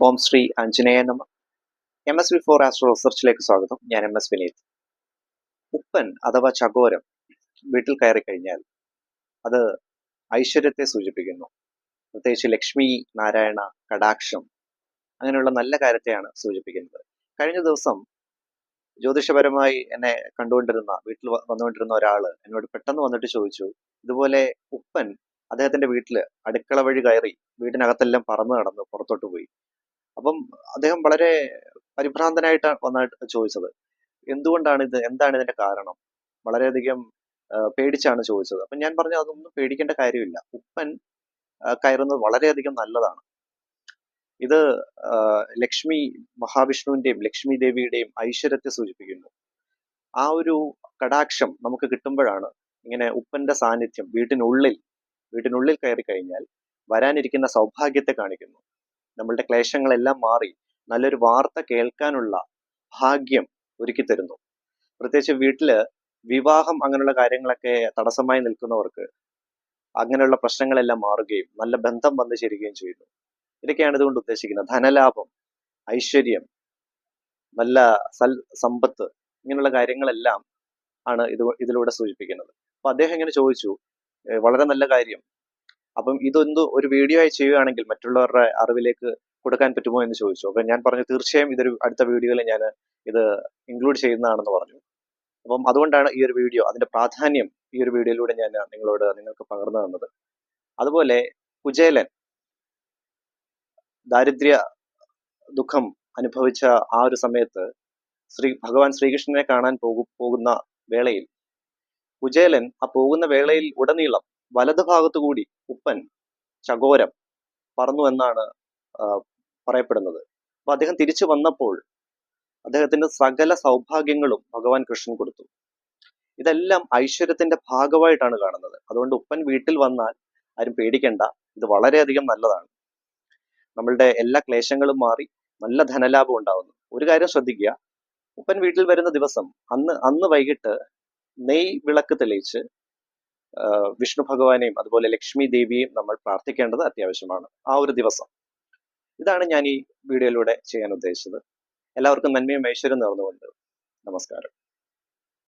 ഓം ശ്രീ ആഞ്ജനേയ നമ. M S V for astro റിസർച്ചിലേക്ക് സ്വാഗതം. ഞാൻ എം എസ് വിനീത്. ഉപ്പൻ അഥവാ ചകോരം വീട്ടിൽ കയറി കഴിഞ്ഞാൽ അത് ഐശ്വര്യത്തെ സൂചിപ്പിക്കുന്നു. പ്രത്യേകിച്ച് ലക്ഷ്മി നാരായണ കടാക്ഷം അങ്ങനെയുള്ള നല്ല കാര്യത്തെയാണ് സൂചിപ്പിക്കുന്നത്. കഴിഞ്ഞ ദിവസം ജ്യോതിഷപരമായി എന്നെ കണ്ടുകൊണ്ടിരുന്ന വീട്ടിൽ വന്നുകൊണ്ടിരുന്ന ഒരാൾ എന്നോട് പെട്ടെന്ന് വന്നിട്ട് ചോദിച്ചു ഇതുപോലെ ഉപ്പൻ അദ്ദേഹത്തിന്റെ വീട്ടിൽ അടുക്കള വഴി കയറി വീടിനകത്തെല്ലാം പറന്നു നടന്ന് പുറത്തോട്ട് പോയി. അപ്പം അദ്ദേഹം വളരെ പരിഭ്രാന്തനായിട്ട് വന്നായിട്ട് ചോദിച്ചത്. എന്തുകൊണ്ടാണ് ഇത് എന്താണ് ഇതിന്റെ കാരണം? വളരെയധികം പേടിച്ചാണ് ചോദിച്ചത്. അപ്പം ഞാൻ പറഞ്ഞു അതൊന്നും പേടിക്കേണ്ട കാര്യമില്ല. ഉപ്പൻ കയറുന്നത് വളരെയധികം നല്ലതാണ്. ഇത് ലക്ഷ്മി മഹാവിഷ്ണുവിന്റെയും ലക്ഷ്മി ദേവിയുടെയും ഐശ്വര്യത്തെ സൂചിപ്പിക്കുന്നു. ആ ഒരു കടാക്ഷം നമുക്ക് കിട്ടുമ്പോഴാണ് ഇങ്ങനെ ഉപ്പന്റെ സാന്നിധ്യം വീട്ടിനുള്ളിൽ വീട്ടിനുള്ളിൽ കയറി കഴിഞ്ഞാൽ വരാനിരിക്കുന്ന സൗഭാഗ്യത്തെ കാണിക്കുന്നു. നമ്മളുടെ ക്ലേശങ്ങളെല്ലാം മാറി നല്ലൊരു വാർത്ത കേൾക്കാനുള്ള ഭാഗ്യം ഒരുക്കി തരുന്നു. പ്രത്യേകിച്ച് വീട്ടിൽ വിവാഹം അങ്ങനെയുള്ള കാര്യങ്ങളൊക്കെ തടസ്സമായി നിൽക്കുന്നവർക്ക് അങ്ങനെയുള്ള പ്രശ്നങ്ങളെല്ലാം മാറുകയും നല്ല ബന്ധം വന്നു ചേരുകയും ചെയ്യുന്നു. ഇതൊക്കെയാണ് ഇതുകൊണ്ട് ഉദ്ദേശിക്കുന്നത്. ധനലാഭം ഐശ്വര്യം നല്ല സൽ സമ്പത്ത് ഇങ്ങനെയുള്ള കാര്യങ്ങളെല്ലാം ആണ് ഇത് ഇതിലൂടെ സൂചിപ്പിക്കുന്നത്. അപ്പൊ അദ്ദേഹം ഇങ്ങനെ ചോദിച്ചു വളരെ നല്ല കാര്യം. അപ്പം ഇതൊന്ന് ഒരു വീഡിയോ ആയി ചെയ്യുകയാണെങ്കിൽ മറ്റുള്ളവരുടെ അറിവിലേക്ക് കൊടുക്കാൻ പറ്റുമോ എന്ന് ചോദിച്ചു. അപ്പം ഞാൻ പറഞ്ഞു തീർച്ചയായും ഇതൊരു അടുത്ത വീഡിയോയിൽ ഞാൻ ഇത് ഇൻക്ലൂഡ് ചെയ്യുന്നതാണെന്ന് പറഞ്ഞു. അപ്പം അതുകൊണ്ടാണ് ഈ ഒരു വീഡിയോ അതിന്റെ പ്രാധാന്യം ഈ ഒരു വീഡിയോയിലൂടെ ഞാൻ നിങ്ങളോട് നിങ്ങൾക്ക് പകർന്നു തന്നത്. അതുപോലെ കുചേലൻ ദാരിദ്ര്യ ദുഃഖം അനുഭവിച്ച ആ ഒരു സമയത്ത് ശ്രീ ഭഗവാൻ ശ്രീകൃഷ്ണനെ കാണാൻ പോകു പോകുന്ന വേളയിൽ കുചേലൻ ആ പോകുന്ന വേളയിൽ ഉടനീളം വലത് ഭാഗത്തുകൂടി ഉപ്പൻ ചകോരം പറന്നു എന്നാണ് പറയപ്പെടുന്നത്. അപ്പൊ അദ്ദേഹം തിരിച്ചു വന്നപ്പോൾ അദ്ദേഹത്തിന്റെ സകല സൗഭാഗ്യങ്ങളും ഭഗവാൻ കൃഷ്ണൻ കൊടുത്തു. ഇതെല്ലാം ഐശ്വര്യത്തിന്റെ ഭാഗമായിട്ടാണ് കാണുന്നത്. അതുകൊണ്ട് ഉപ്പൻ വീട്ടിൽ വന്നാൽ ആരും പേടിക്കേണ്ട. ഇത് വളരെയധികം നല്ലതാണ്. നമ്മളുടെ എല്ലാ ക്ലേശങ്ങളും മാറി നല്ല ധനലാഭം ഉണ്ടാവുന്നു. ഒരു കാര്യം ശ്രദ്ധിക്കുക. ഉപ്പൻ വീട്ടിൽ വരുന്ന ദിവസം അന്ന് അന്ന് വൈകിട്ട് നെയ് വിളക്ക് തെളിയിച്ച് വിഷ്ണു ഭഗവാനെയും അതുപോലെ ലക്ഷ്മി ദേവിയെയും നമ്മൾ പ്രാർത്ഥിക്കേണ്ടത് അത്യാവശ്യമാണ്. ആ ഒരു ദിവസം. ഇതാണ് ഞാൻ ഈ വീഡിയോയിലൂടെ ചെയ്യാൻ ഉദ്ദേശിച്ചത്. എല്ലാവർക്കും നന്മയും ഐശ്വര്യം നേർന്നുകൊണ്ട് നമസ്കാരം.